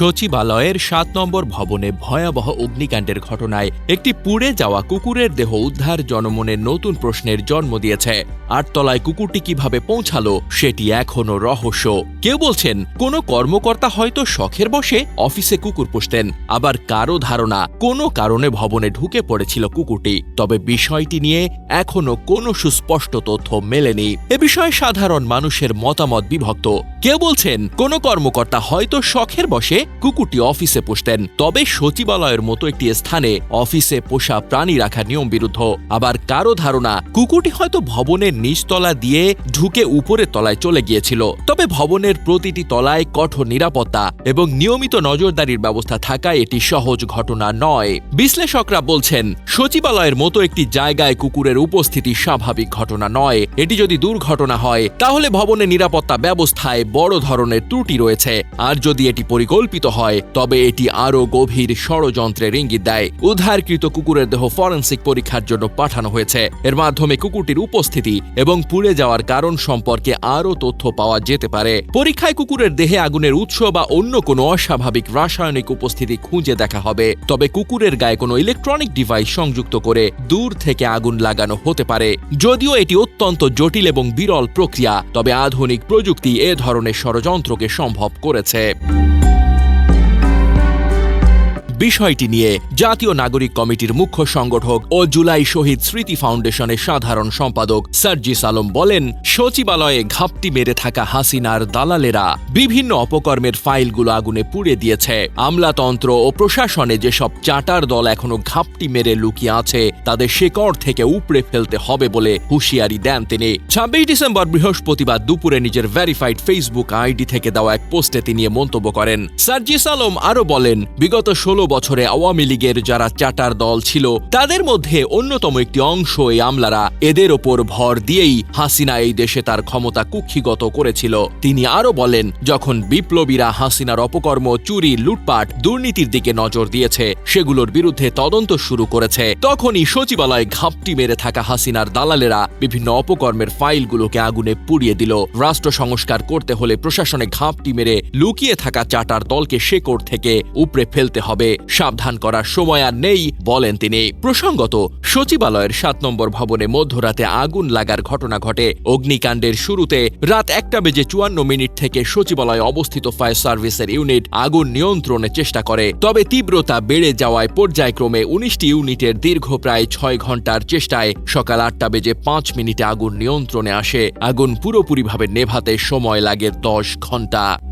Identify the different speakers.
Speaker 1: সচিবালয়ের সাত নম্বর ভবনে ভয়াবহ অগ্নিকাণ্ডের ঘটনায় একটি পুড়ে যাওয়া কুকুরের দেহ উদ্ধার জনমনে নতুন প্রশ্নের জন্ম দিয়েছে। আটতলায় কুকুরটি কীভাবে পৌঁছালো, সেটি এখনও রহস্য। কেউ বলছেন, কোনো কর্মকর্তা হয়তো শখের বসে অফিসে কুকুর পুষতেন। আবার কারও ধারণা, কোনো কারণে ভবনে ঢুকে পড়েছিল কুকুরটি। তবে বিষয়টি নিয়ে এখনও কোনো সুস্পষ্ট তথ্য মেলেনি। এ বিষয়ে সাধারণ মানুষের মতামত বিভক্ত। কেউ বলছেন, কোনো কর্মকর্তা হয়তো শখের বসে কুকুরটি অফিসে পুষতেন। তবে সচিবালয়ের মতো একটি স্থানে অফিসে পোষা প্রাণী রাখা নিয়ম বিরুদ্ধ। আবার কারও ধারণা, কুকুরটি হয়তো ভবনের নিচতলা দিয়ে ঢুকে উপরের তলায় চলে গিয়েছিল। তবে ভবনের প্রতিটি তলায় কঠোর নিরাপত্তা এবং নিয়মিত নজরদারির ব্যবস্থা থাকায় এটি সহজ ঘটনা নয়। বিশ্লেষকরা বলছেন, সচিবালয়ের মতো একটি জায়গায় কুকুরের উপস্থিতি স্বাভাবিক ঘটনা নয়। এটি যদি দুর্ঘটনা হয়, তাহলে ভবনের নিরাপত্তা ব্যবস্থায় বড় ধরনের ত্রুটি রয়েছে। আর যদি এটি পরিকল্পিত হয়, তবে এটি আরও গভীর ষড়যন্ত্রের ইঙ্গিত দেয়। উদ্ধারকৃত কুকুরের দেহ ফরেন্সিক পরীক্ষার জন্য পাঠানো হয়েছে। এর মাধ্যমে কুকুরটির উপস্থিতি এবং পুড়ে যাওয়ার কারণ সম্পর্কে আরও তথ্য পাওয়া যেতে পারে। পরীক্ষায় কুকুরের দেহে আগুনের উৎস বা অন্য কোনো অস্বাভাবিক রাসায়নিক উপস্থিতি খুঁজে দেখা হবে। তবে কুকুরের গায়ে কোনো ইলেকট্রনিক ডিভাইস সংযুক্ত করে দূর থেকে আগুন লাগানো হতে পারে। যদিও এটি অত্যন্ত জটিল এবং বিরল প্রক্রিয়া, তবে আধুনিক প্রযুক্তি এ ধরনের ষড়যন্ত্রকে সম্ভব করেছে। বিষয়টি নিয়ে জাতীয় নাগরিক কমিটির মুখ্য সংগঠক ও জুলাই শহীদ স্মৃতি ফাউন্ডেশনের সাধারণ সম্পাদক সার্জিস আলম বলেন, সচিবালয়ে ঘাপটি মেরে থাকা হাসিনার দালালেরা বিভিন্ন অপকর্মের ফাইলগুলো আগুনে পুড়ে দিয়েছে। আমলাতন্ত্র ও প্রশাসনে যেসব চাটার দল এখনও ঘাপটি মেরে লুকিয়ে আছে, তাদের শেকড় থেকে উপড়ে ফেলতে হবে বলে হুঁশিয়ারি দেন তিনি। ছাব্বিশ ডিসেম্বর বৃহস্পতিবার দুপুরে নিজের ভেরিফাইড ফেসবুক আইডি থেকে দেওয়া এক পোস্টে তিনি মন্তব্য করেন। সার্জিস আলম আরও বলেন, বিগত ষোলো বছরে আওয়ামী লীগের যারা চাটার দল ছিল, তাদের মধ্যে অন্যতম একটি অংশ এই আমলারা এদের ওপর ভর দিয়েই হাসিনা এই দেশে তার ক্ষমতা কুক্ষিগত করেছিল। তিনি আরও বলেন, যখন বিপ্লবীরা হাসিনার অপকর্ম, চুরি, লুটপাট, দুর্নীতির দিকে নজর দিয়েছে, সেগুলোর বিরুদ্ধে তদন্ত শুরু করেছে, তখনই সচিবালয়ে ঘাপটি মেরে থাকা হাসিনার দালালেরা বিভিন্ন অপকর্মের ফাইলগুলোকে আগুনে পুড়িয়ে দিল। রাষ্ট্র সংস্কার করতে হলে প্রশাসনে ঘাপটি মেরে লুকিয়ে থাকা চাটার দলকে শেকড় থেকে উপড়ে ফেলতে হবে। সাবধান করার সময় আর নেই বলেন তিনি। প্রসঙ্গত, সচিবালয়ের সাত নম্বর ভবনে মধ্যরাতে আগুন লাগার ঘটনা ঘটে। অগ্নিকাণ্ডের শুরুতে রাত একটা বেজে চুয়ান্ন মিনিট থেকে সচিবালয়ে অবস্থিত ফায়ার সার্ভিসের ইউনিট আগুন নিয়ন্ত্রণের চেষ্টা করে। তবে তীব্রতা বেড়ে যাওয়ায় পর্যায়ক্রমে উনিশটি ইউনিটের দীর্ঘ প্রায় ছয় ঘণ্টার চেষ্টায় সকাল আটটা বেজে পাঁচ মিনিটে আগুন নিয়ন্ত্রণে আসে। আগুন পুরোপুরিভাবে নেভাতে সময় লাগে দশ ঘণ্টা।